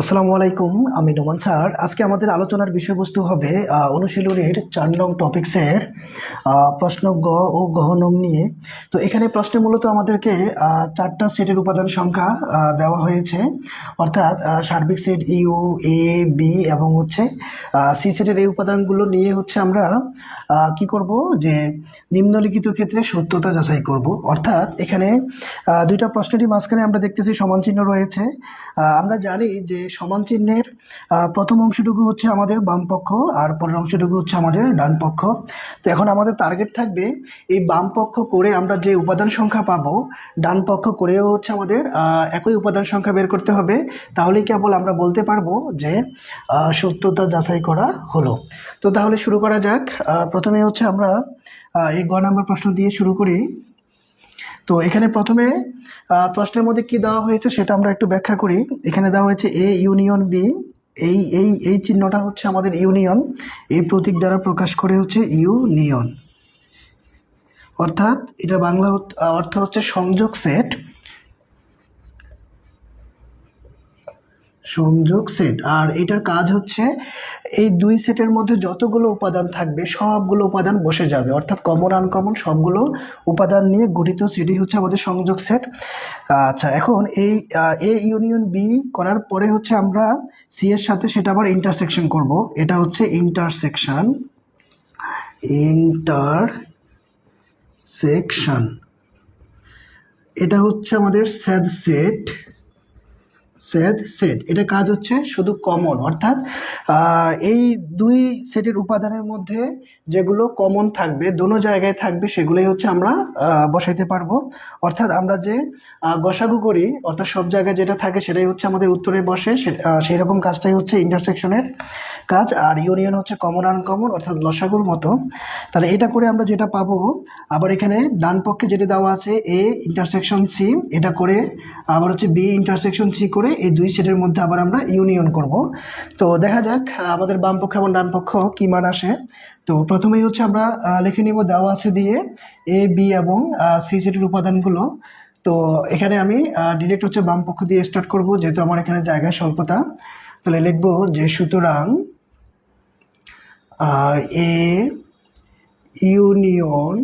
আসসালামু আলাইকুম, আমি নোমান স্যার। আজকে আমাদের আলোচনার বিষয়বস্তু হবে অনুশীলনীর চার নং টপিক্সের প্রশ্ন গ ও গহ নং নিয়ে। তো এখানে প্রশ্নে মূলত আমাদেরকে চারটা সেটের উপাদান সংখ্যা দেওয়া হয়েছে। অর্থাৎ সার্বিক সেট ইউ, এ, বি এবং হচ্ছে সি সেটের এই উপাদানগুলো নিয়ে হচ্ছে আমরা কি করব? যে নিম্নলিখিত ক্ষেত্রে সত্যতা যাচাই করব। অর্থাৎ, এখানে দুইটা প্রশ্নটি মাঝখানে আমরা দেখতেছি সমান চিহ্ন রয়েছে। আমরা জানি যে সমান চিহ্নের প্রথম অংশটুকু হচ্ছে আমাদের বাম পক্ষ আর পরের অংশটুকু হচ্ছে আমাদের ডান পক্ষ। তো এখন আমাদের টার্গেট থাকবে এই বাম পক্ষ করে আমরা যে উপাদান সংখ্যা পাবো, ডান পক্ষ করেও হচ্ছে আমাদের একই উপাদান সংখ্যা বের করতে হবে। তাহলেই কেবল আমরা বলতে পারব যে সত্যতা যাচাই করা হলো। তো তাহলে শুরু করা যাক। প্রথমে হচ্ছে আমরা এই গ নাম্বার প্রশ্ন দিয়ে শুরু করি। তো এখানে প্রথমে প্রশ্নের মধ্যে কি দেওয়া হয়েছে সেটা আমরা একটু ব্যাখ্যা করি। এখানে দেওয়া হয়েছে এ ইউনিয়ন বি এই এই এই চিহ্নটা হচ্ছে আমাদের ইউনিয়ন এই প্রতীক দ্বারা প্রকাশ করে হচ্ছে ইউনিয়ন অর্থাৎ এটা বাংলা অর্থ হচ্ছে সংযোগ সেট সংযোগ সেট আর এটার কাজ হচ্ছে এই দুই সেটের মধ্যে যতগুলো উপাদান থাকবে, সবগুলো উপাদান বসে যাবে। অর্থাৎ কমন আনকমন সবগুলো উপাদান নিয়ে গঠিত সেটই হচ্ছে আমাদের সংযোগ সেট আচ্ছা এখন এই এ ইউনিয়ন বি করার পরে হচ্ছে আমরা সি এর সাথে সেটা আবার ইন্টারসেকশন করব। এটা হচ্ছে ইন্টারসেকশন ইন্টার সেকশন এটা হচ্ছে আমাদের স্যাদ সেট সেট সেট এটা কাজ হচ্ছে শুধু কমন অর্থাৎ এই দুই সেটের উপাদানের মধ্যে যেগুলো কমন থাকবে, দোনো জায়গায় থাকবে, সেগুলোই হচ্ছে আমরা বসাইতে পারব। অর্থাৎ আমরা যে গসাগু করি, অর্থাৎ সব জায়গায় যেটা থাকে সেটাই হচ্ছে আমাদের উত্তরে বসে সেই রকম কাজটাই হচ্ছে ইন্টারসেকশনের কাজ। আর ইউনিয়ন হচ্ছে কমন আনকমন অর্থাৎ লসাগুর মতো। তাহলে এটা করে আমরা যেটা পাবো, আবার এখানে ডান পক্ষে যেটা দেওয়া আছে এ ইন্টারসেকশন সি এটা করে, আবার হচ্ছে বি ইন্টারসেকশন সি করে এই দুই সেটের মধ্যে আবার আমরা ইউনিয়ন করব। তো দেখা যাক আমাদের বাম পক্ষ এবং ডান পক্ষ কী মান আসে। তো প্রথমেই হচ্ছে আমরা লিখে নিব দেওয়া আছে দিয়ে এ বি এবং সি সেটের উপাদানগুলো। তো এখানে আমি ডিরেক্ট হচ্ছে বাম পক্ষ দিয়ে স্টার্ট করব, যেহেতু আমার এখানে জায়গায় স্বল্পতা। তাহলে লিখব যে সুতরাং A union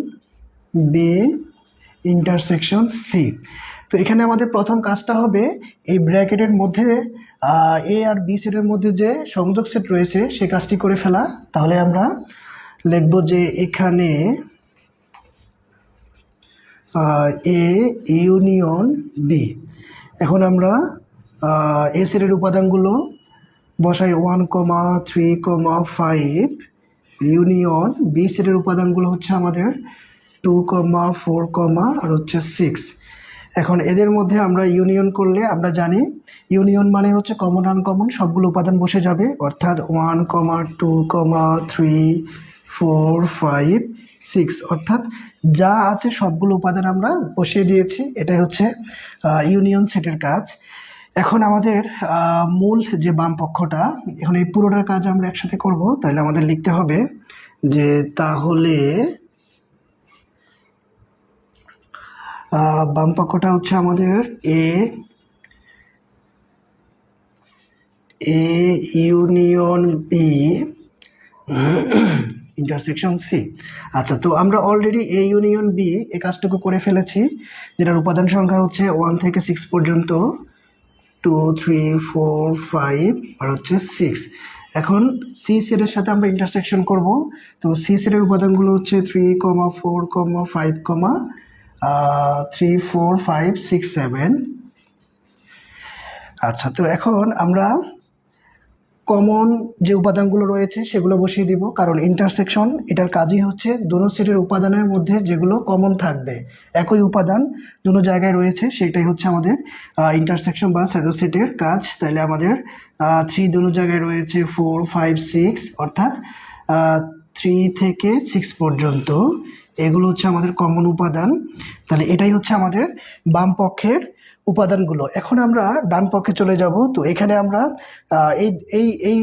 B intersection C তো এখানে আমাদের প্রথম কাজটা হবে এই ব্র্যাকেটের মধ্যে এ আর বি সেটের মধ্যে যে সংযোগ সেট রয়েছে, সে কাজটি করে ফেলা। তাহলে আমরা লিখব যে এখানে এ ইউনিয়ন বি এখন আমরা এ সেটের উপাদানগুলো বসাই one comma three comma five. Union B সেটের উপাদানগুলো হচ্ছে আমাদের টু কমা ফোর কমা আর হচ্ছে সিক্স। এখন এদের মধ্যে আমরা ইউনিয়ন করলে আমরা জানি ইউনিয়ন মানে হচ্ছে কমন আনকমন সবগুলো উপাদান বসে যাবে। অর্থাৎ one comma two comma three four five six অর্থাৎ যা আছে সবগুলো উপাদান আমরা বসিয়ে দিয়েছি। এটাই হচ্ছে ইউনিয়ন সেটের কাজ। এখন আমাদের মূল যে বাম পক্ষটা, এখন এই পুরোটার কাজ আমরা একসাথে করব। তাহলে আমাদের লিখতে হবে যে তাহলে বাম পক্ষটা হচ্ছে আমাদের A A union B intersection C. আচ্ছা তো আমরা অলরেডি এ ইউনিয়ন বি এই কাজটুকু করে ফেলেছি, যেটার উপাদান সংখ্যা হচ্ছে ওয়ান থেকে সিক্স পর্যন্ত টু থ্রি ফোর ফাইভ আর হচ্ছে সিক্স এখন সি সেটের সাথে আমরা ইন্টারসেকশন করব, তো সি সেটের উপাদানগুলো হচ্ছে three comma four comma five comma three four five six seven আচ্ছা তো এখন আমরা কমন যে উপাদানগুলো রয়েছে সেগুলো বসিয়ে দিব, কারণ ইন্টারসেকশন এটার কাজই হচ্ছে দুটো সেটের উপাদানের মধ্যে যেগুলো কমন থাকবে, একই উপাদান দুটো জায়গায় রয়েছে, সেটাই হচ্ছে আমাদের ইন্টারসেকশন বা স্যাদো সেটের কাজ। তাহলে আমাদের থ্রি দুটো জায়গায় রয়েছে ফোর ফাইভ সিক্স অর্থাৎ থ্রি থেকে সিক্স পর্যন্ত। এগুলো হচ্ছে আমাদের কমন উপাদান। তাহলে এটাই হচ্ছে আমাদের বাম পক্ষের উপাদানগুলো। এখন আমরা ডান পক্ষে চলে যাব। তো এখানে আমরা এই এই এই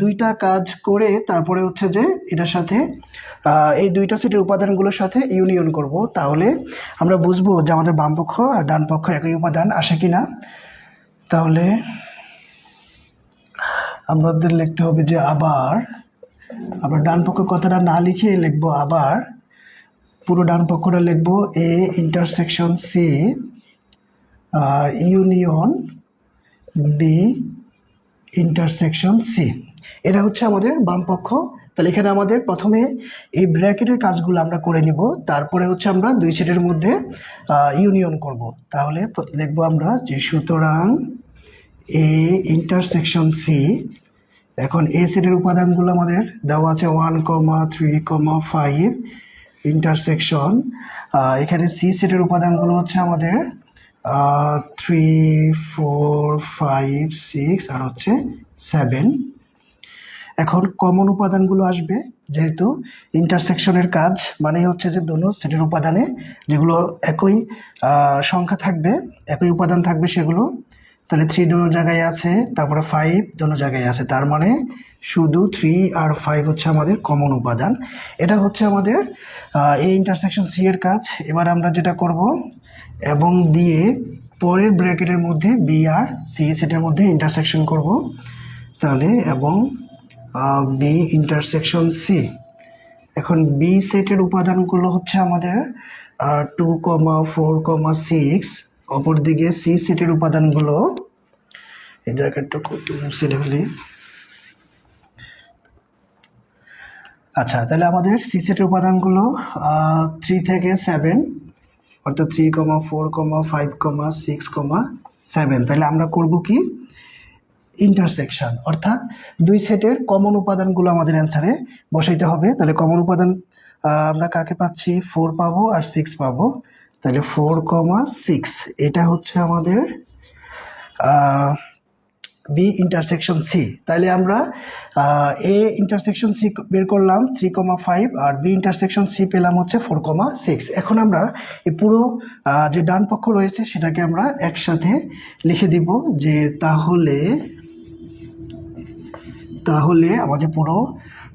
দুইটা কাজ করে তারপরে হচ্ছে যে এটার সাথে এই দুইটা সেটের উপাদানগুলোর সাথে ইউনিয়ন করব। তাহলে আমরা বুঝব যে আমাদের বাম পক্ষ আর ডান পক্ষ একই উপাদান আসে কি না তাহলে আমাদের লিখতে হবে যে আবার, আমরা ডান পক্ষ কথাটা না লিখে লিখব আবার। পুরো ডান পক্ষটা লিখব A intersection C union B intersection C এটা হচ্ছে আমাদের বাম পক্ষ। তাহলে এখানে আমাদের প্রথমে এই ব্র্যাকেটের কাজগুলো আমরা করে নিব। তারপরে হচ্ছে আমরা দুই সেটের মধ্যে ইউনিয়ন করব। তাহলে লিখব আমরা যে সুতরাং এ ইন্টারসেকশন সি এখন এ সেটের উপাদানগুলো আমাদের দেওয়া আছে one comma three comma five intersection এখানে সি সেটের উপাদানগুলো হচ্ছে আমাদের থ্রি ফোর ফাইভ সিক্স আর হচ্ছে সেভেন এখন কমন উপাদানগুলো আসবে, যেহেতু ইন্টারসেকশনের কাজ মানে হচ্ছে যে দোনো সেটের উপাদানে যেগুলো একই সংখ্যা থাকবে, একই উপাদান থাকবে সেগুলো। তাহলে থ্রি দোনো জায়গায় আছে, তারপরে ফাইভ দোনো জায়গায় আছে, তার মানে শুধু থ্রি আর ফাইভ হচ্ছে আমাদের কমন উপাদান। এটা হচ্ছে আমাদের এই ইন্টারসেকশন সি এর কাজ। এবার আমরা যেটা করব, এবং দিয়ে পরের ব্র্যাকেটের মধ্যে বি আর সি সেটের মধ্যে ইন্টারসেকশন করব। তাহলে, এবং বি ইন্টারসেকশন সি এখন বি সেটের উপাদানগুলো হচ্ছে আমাদের two comma four comma six অপরদিকে সি সেটের উপাদানগুলো, এই জায়গাটা একটু মুছে ফেলি আচ্ছা তাহলে আমাদের সি সেটের উপাদানগুলো থ্রি থেকে সেভেন অর্থাৎ three comma four comma five comma six comma seven তাহলে আমরা করব কি? ইন্টারসেকশন অর্থাৎ দুই সেটের কমন উপাদানগুলো আমাদের অ্যান্সারে বসাইতে হবে। তাহলে কমন উপাদান আমরা কাকে পাচ্ছি? ফোর পাবো আর সিক্স পাবো। তাহলে ফোর কমা সিক্স এটা হচ্ছে আমাদের বি ইন্টারসেকশন সি তাহলে আমরা এ ইন্টারসেকশন সি বের করলাম থ্রি কমা ফাইভ আর বি ইন্টারসেকশন সি পেলাম হচ্ছে ফোর কমা সিক্স এখন আমরা এই পুরো যে ডান পক্ষ রয়েছে সেটাকে আমরা একসাথে লিখে দিব যে তাহলে তাহলে আমাদের পুরো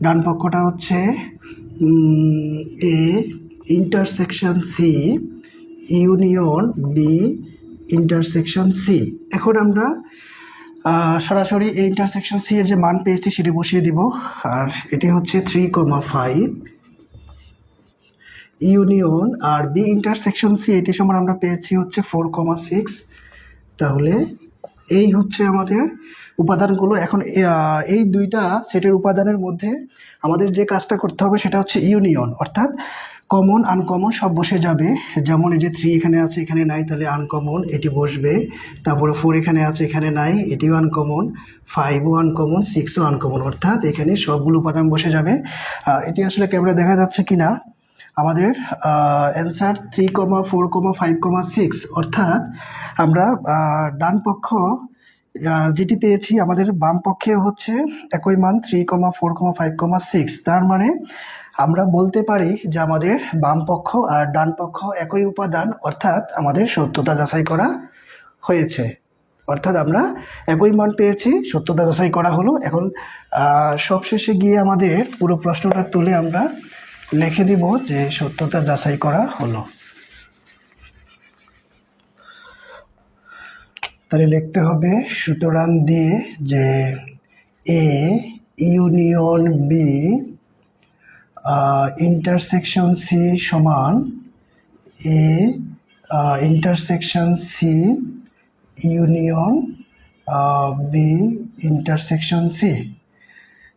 ডান পক্ষটা হচ্ছে A intersection C union B intersection C এখন আমরা সরাসরি এই ইন্টারসেকশন সি এর যে মান পেয়েছি সেটি বসিয়ে দিব। আর এটি হচ্ছে থ্রি কমা ফাইভ ইউনিয়ন আর বি ইন্টারসেকশন সি এটি সমান আমরা পেয়েছি হচ্ছে ফোর কমা সিক্স তাহলে এই হচ্ছে আমাদের উপাদানগুলো। এখন এই দুইটা সেটের উপাদানের মধ্যে আমাদের যে কাজটা করতে হবে সেটা হচ্ছে ইউনিয়ন। অর্থাৎ কমন আনকমন সব বসে যাবে। যেমন এই যে থ্রি এখানে আছে, এখানে নাই, তাহলে আনকমন এটি বসবে। তারপরে ফোর এখানে আছে, এখানে নাই, এটিও আনকমন ফাইভও আনকমন সিক্সও আনকমন অর্থাৎ এখানে সবগুলো উপাদান বসে যাবে। এটি আসলে ক্যামেরা দেখা যাচ্ছে কি না আমাদের answer three comma four comma five comma six অর্থাৎ আমরা ডান পক্ষ যেটি পেয়েছি, আমাদের বাম পক্ষে হচ্ছে একই মান three comma four comma five comma six তার মানে আমরা বলতে পারি যে আমাদের বাম পক্ষ আর ডান পক্ষ একই উপাদান, অর্থাৎ আমাদের সত্যতা যাচাই করা হয়েছে। অর্থাৎ আমরা একই মান পেয়েছি, সত্যতা যাচাই করা হলো। এখন সবশেষে গিয়ে আমাদের পুরো প্রশ্নটা তুলে আমরা লিখে দিব যে সত্যতা যাচাই করা হলো। তাহলে লিখতে হবে, সুতরাং দিয়ে যে A union B intersection C সমান A intersection C union B intersection C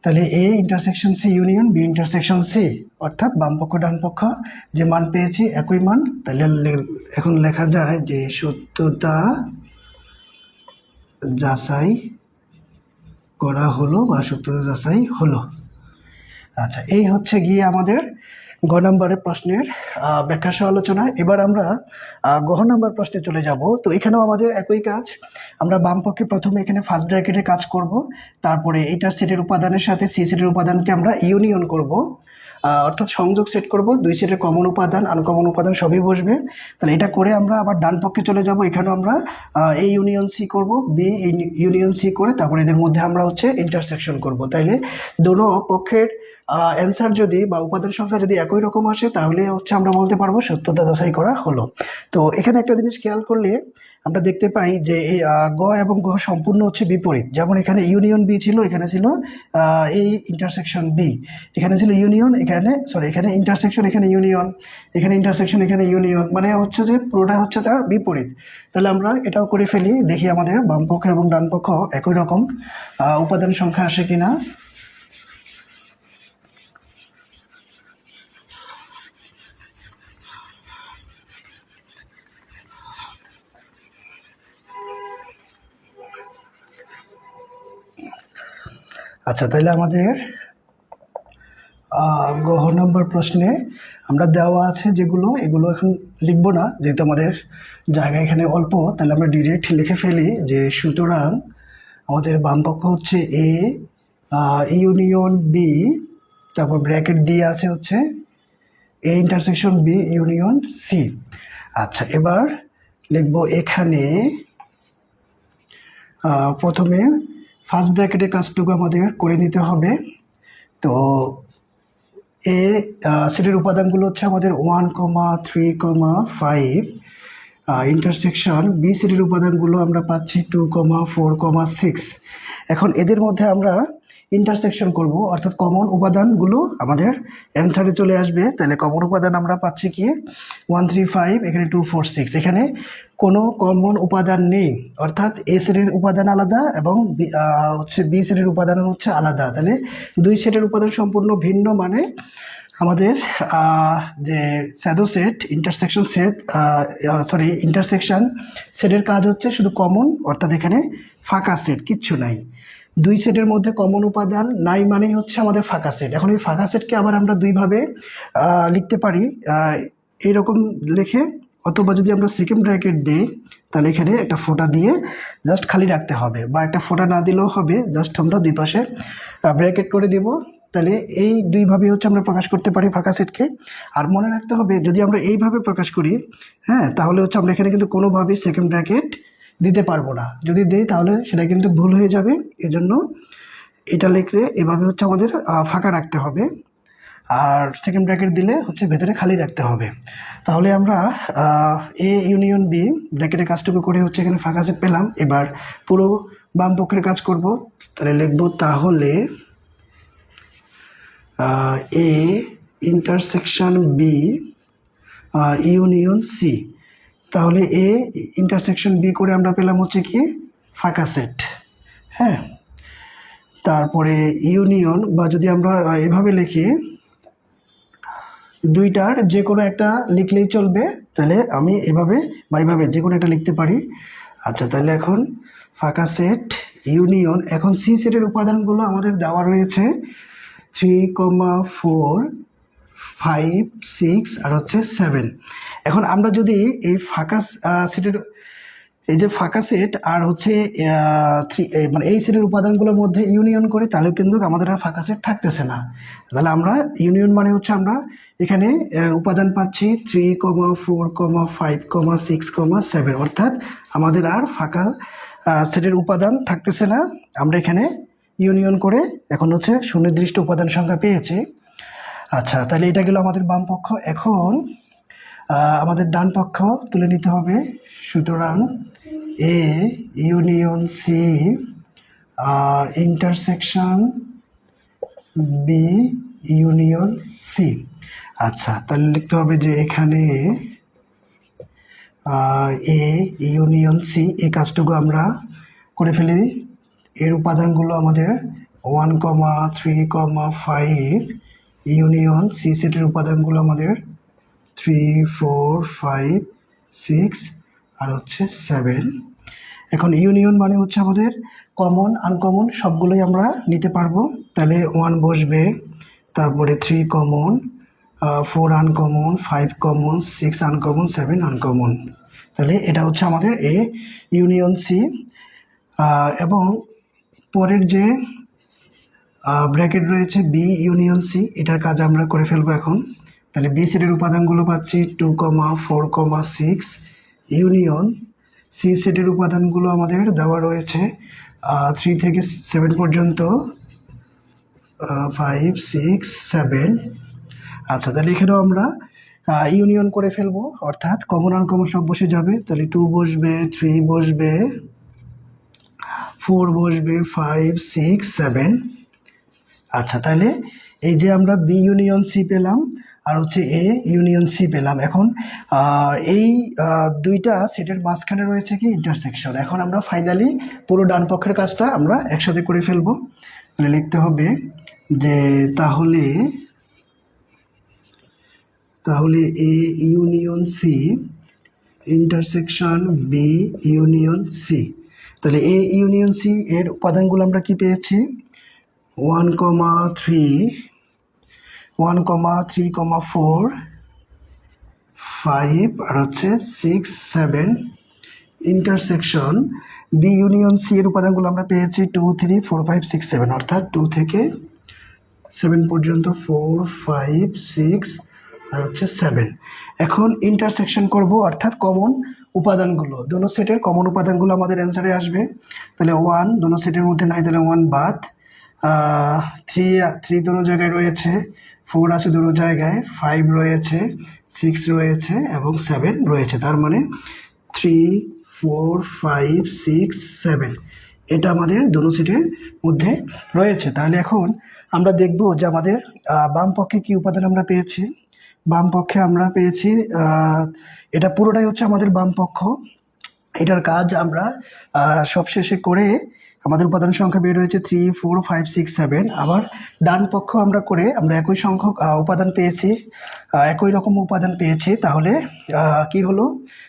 তাহলে A intersection C union B intersection C অর্থাৎ বাম পক্ষ, ডান পক্ষ, যে মান পেয়েছি একই মান, তাহলে এখন লেখা যায় যে সত্যতা যাচাই করা হলো বা সত্যতা যাচাই হলো। আচ্ছা এই হচ্ছে গিয়ে আমাদের গ নম্বরের প্রশ্নের ব্যাখ্যা সহ আলোচনা। এবার আমরা গহ নম্বর প্রশ্নে চলে যাব। তো এখানেও আমাদের একই কাজ। আমরা বামপক্ষে প্রথমে এখানে ফার্স্ট ব্র্যাকেটের কাজ করব। তারপরে এইটার সেটের উপাদানের সাথে সি সেটের উপাদানকে আমরা ইউনিয়ন করব। অর্থাৎ সংযোগ সেট করব। দুই সেটের কমন উপাদান আনকমন উপাদান সবই বসবে। তাহলে এটা করে আমরা আবার ডান পক্ষে চলে যাব। এখানেও আমরা এ ইউনিয়ন সি করব বি ইউনিয়ন সি করে তারপরে এদের মধ্যে আমরা হচ্ছে ইন্টারসেকশন করব। তাইলে দোনো পক্ষের অ্যান্সার যদি বা উপাদান সংখ্যা যদি একই রকম আসে, তাহলে হচ্ছে আমরা বলতে পারব সত্যতা যাচাই করা হলো। তো এখানে একটা জিনিস খেয়াল করলে আমরা দেখতে পাই যে এই গ এবং গ সম্পূর্ণ হচ্ছে বিপরীত। যেমন এখানে ইউনিয়ন বি ছিল, এখানে ছিল এই ইন্টারসেকশন বি এখানে ছিল ইউনিয়ন এখানে সরি এখানে ইন্টারসেকশন এখানে ইউনিয়ন এখানে ইন্টারসেকশন এখানে ইউনিয়ন মানে হচ্ছে যে পুরোটা হচ্ছে তার বিপরীত। তাহলে আমরা এটাও করে ফেলি, দেখি আমাদের বামপক্ষ এবং ডানপক্ষ একই রকম উপাদান সংখ্যা আসে কিনা। আচ্ছা তাহলে আমাদের গহ নম্বর প্রশ্নে আমরা দেওয়া আছে যেগুলো, এগুলো এখন লিখব না, যেহেতু আমাদের জায়গা এখানে অল্প, তাহলে আমরা ডিরেক্ট লিখে ফেলি যে সুতরাং আমাদের বাম পক্ষ হচ্ছে এ ইউনিয়ন বি তারপর ব্র্যাকেট দিয়ে আছে হচ্ছে A intersection B union C আচ্ছা এবার লিখব এখানে প্রথমে ফার্স্ট ব্র্যাকেটের কাজটুকু আমাদের করে নিতে হবে। তো এ সেটের উপাদানগুলো হচ্ছে আমাদের one comma three comma five intersection B সেটের উপাদানগুলো আমরা পাচ্ছি two comma four comma six এখন এদের মধ্যে আমরা ইন্টারসেকশন করব। অর্থাৎ কমন উপাদানগুলো আমাদের অ্যান্সারে চলে আসবে। তাহলে কমন উপাদান আমরা পাচ্ছি কি? ওয়ান থ্রি ফাইভ এখানে টু ফোর সিক্স এখানে কোনো কমন উপাদান নেই। অর্থাৎ এ সেটের উপাদান আলাদা এবং হচ্ছে বি সেটের উপাদান হচ্ছে আলাদা। তাহলে দুই সেটের উপাদান সম্পূর্ণ ভিন্ন মানে আমাদের যে shadow set intersection set sorry intersection সেটের কাজ হচ্ছে শুধু কমন অর্থাৎ এখানে ফাঁকা সেট কিচ্ছু নাই। দুই সেটের মধ্যে কমন উপাদান নাই মানেই হচ্ছে আমাদের ফাঁকা সেট এখন এই ফাঁকা সেটকে আবার আমরা দুইভাবে লিখতে পারি আহ, এইরকম লিখে অথবা যদি আমরা সেকেন্ড ব্র্যাকেট দিই তাহলে এখানে একটা ফোঁটা দিয়ে জাস্ট খালি রাখতে হবে বা একটা ফোঁটা না দিলেও হবে জাস্ট আমরা দুই পাশে ব্র্যাকেট করে দেব। তাহলে এই দুইভাবে হচ্ছে আমরা প্রকাশ করতে পারি ফাঁকা সেটকে। আর মনে রাখতে হবে, যদি আমরা এইভাবে প্রকাশ করি হ্যাঁ তাহলে হচ্ছে আমরা এখানে কিন্তু কোনোভাবেই সেকেন্ড ব্র্যাকেট দিতে পারব না। যদি দিই, তাহলে সেটা কিন্তু ভুল হয়ে যাবে। এজন্য এটা লিখলে এভাবে হচ্ছে আমাদের ফাঁকা রাখতে হবে। আর সেকেন্ড ব্র্যাকেট দিলে হচ্ছে ভেতরে খালি রাখতে হবে। তাহলে আমরা এ ইউনিয়ন বি ব্র্যাকেটের কাজটুকু করে হচ্ছে এখানে ফাঁকা সেট পেলাম। এবার পুরো বাম পক্ষের কাজ করব। তাহলে লিখব তাহলে A intersection B union C তাহলে এ ইন্টারসেকশন বি করে আমরা পেলাম হচ্ছে কি, ফাঁকা সেট হ্যাঁ? তারপরে ইউনিয়ন বা যদি আমরা এভাবে লিখি, দুইটার যে কোনো একটা লিখলেই চলবে, তাহলে আমি এভাবে বা এইভাবে যে কোনো একটা লিখতে পারি। আচ্ছা তাহলে এখন ফাঁকা সেট ইউনিয়ন এখন সি সেটের উপাদানগুলো আমাদের দেওয়া রয়েছে। Three comma four five six আর হচ্ছে সেভেন এখন আমরা যদি এই ফাঁকা সেটের এই যে ফাঁকা সেট আর হচ্ছে থ্রি মানে এই সেটের উপাদানগুলোর মধ্যে ইউনিয়ন করি তাহলে কিন্তু আমাদের আর ফাঁকা সেট থাকতেছে না। তাহলে আমরা ইউনিয়ন মানে হচ্ছে আমরা এখানে উপাদান পাচ্ছি three comma four comma five comma six comma seven অর্থাৎ আমাদের আর ফাঁকা সেটের উপাদান থাকতেছে না। আমরা এখানে ইউনিয়ন করে এখন হচ্ছে সুনির্দিষ্ট উপাদান সংখ্যা পেয়েছে। আচ্ছা তাহলে এটা গেল আমাদের বাম পক্ষ। এখন আমাদের ডান পক্ষ তুলে নিতে হবে। সুতরাং A union C intersection B union C আচ্ছা তাহলে লিখতে হবে যে এখানে এ ইউনিয়ন সি এই কাজটুকু আমরা করে ফেলি। এর উপাদানগুলো আমাদের one comma three comma five union C সেটের উপাদানগুলো আমাদের থ্রি ফোর ফাইভ সিক্স আর হচ্ছে সেভেন এখন ইউনিয়ন মানে হচ্ছে আমাদের কমন আনকমন সবগুলোই আমরা নিতে পারব। তাহলে ওয়ান বসবে, তারপরে three common four uncommon five common six uncommon seven uncommon তাহলে এটা হচ্ছে আমাদের এ ইউনিয়ন সি এবং পরের যে ব্র্যাকেট রয়েছে বি ইউনিয়ন সি এটার কাজ আমরা করে ফেলব এখন। তাহলে বি সেটের উপাদানগুলো পাচ্ছি two comma four comma six union C সেটের উপাদানগুলো আমাদের দেওয়া রয়েছে থ্রি থেকে সেভেন পর্যন্ত ফাইভ সিক্স সেভেন আচ্ছা তাহলে এখানেও আমরা ইউনিয়ন করে ফেলব, অর্থাৎ কমন আনকমন সব বসে যাবে। তাহলে টু বসবে থ্রি বসবে ফোর বসবে, ফাইভ, সিক্স, সেভেন। আচ্ছা তাহলে এই যে আমরা বি ইউনিয়ন সি পেলাম, আর হচ্ছে এ ইউনিয়ন সি পেলাম। এখন এই দুইটা সেটের মাঝখানে রয়েছে কি ইন্টারসেকশন এখন আমরা ফাইনালি পুরো ডান পক্ষের কাজটা আমরা একসাথে করে ফেলব। তাহলে লিখতে হবে যে তাহলে তাহলে A union C intersection B union C. তাহলে এ ইউনিয়ন সি এর উপাদানগুলো আমরা কি পেয়েছি? One comma three one comma three comma four five আর হচ্ছে six seven intersection B union C এর উপাদানগুলো আমরা পেয়েছি two three four five six seven অর্থাৎ টু থেকে সেভেন পর্যন্ত ফোর ফাইভ সিক্স আর হচ্ছে সেভেন এখন ইন্টারসেকশন করব, অর্থাৎ কমন উপাদানগুলো, দোনো সেটের কমন উপাদানগুলো আমাদের অ্যান্সারে আসবে। তাহলে ওয়ান দোনো সেটের মধ্যে নাই, তাহলে ওয়ান বাদ। থ্রি থ্রি দোনো জায়গায় রয়েছে ফোর আছে দোনো জায়গায় ফাইভ রয়েছে সিক্স রয়েছে এবং সেভেন রয়েছে। তার মানে three four five six seven এটা আমাদের দোনো সিটের মধ্যে রয়েছে। তাহলে এখন আমরা দেখব যে আমাদের বাম পক্ষে কী উপাদান আমরা পেয়েছি। বাম পক্ষে আমরা পেয়েছি এটা পুরোটাই হচ্ছে আমাদের বাম পক্ষ। এটার কাজ আমরা সবশেষে করে আমাদের উপাদান সংখ্যা বের হয়েছে three four five six seven আবার ডান পক্ষ আমরা করে আমরা একই সংখ্যক উপাদান পেয়েছি একই রকম উপাদান পেয়েছি। তাহলে কি হলো?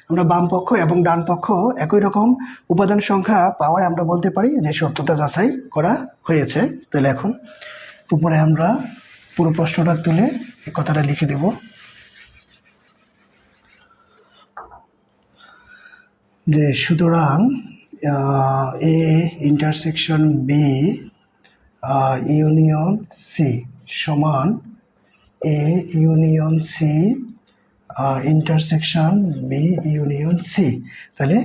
আমরা বাম পক্ষ এবং ডান পক্ষ একই রকম উপাদান সংখ্যা পাওয়ায় আমরা বলতে পারি যে সত্যতা যাচাই করা হয়েছে। তাহলে এখন উপরে আমরা পুরো প্রশ্নটা তুলে এই কথাটা লিখে দেব। যে সুতরাং A intersection B union C সমান A union C intersection B union C তাহলে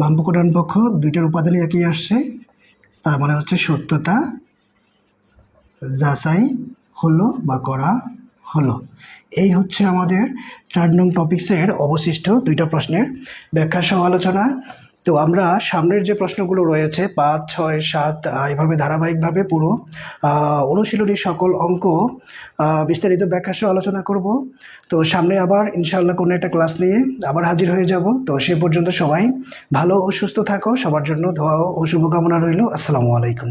বামপক্ষ ডান পক্ষ দুইটার উপাদানই একই আসছে, তার মানে হচ্ছে সত্যতা, যাচাই হলো বা করা হলো। এই হচ্ছে আমাদের চার নং টপিক্সের অবশিষ্ট দুইটা প্রশ্নের ব্যাখ্যা সহ আলোচনা। তো আমরা সামনের যে প্রশ্নগুলো রয়েছে পাঁচ ছয় সাত এভাবে ধারাবাহিকভাবে পুরো আহ, অনুশীলনী সকল অঙ্ক বিস্তারিত ব্যাখ্যা সহ আলোচনা করব। তো সামনে আবার ইনশাআল্লাহ কোনো একটা ক্লাস নিয়ে আবার হাজির হয়ে যাব। তো সে পর্যন্ত সবাই ভালো ও সুস্থ থাকো। সবার জন্য ধোয়া ও শুভকামনা রইল। আসসালামু আলাইকুম।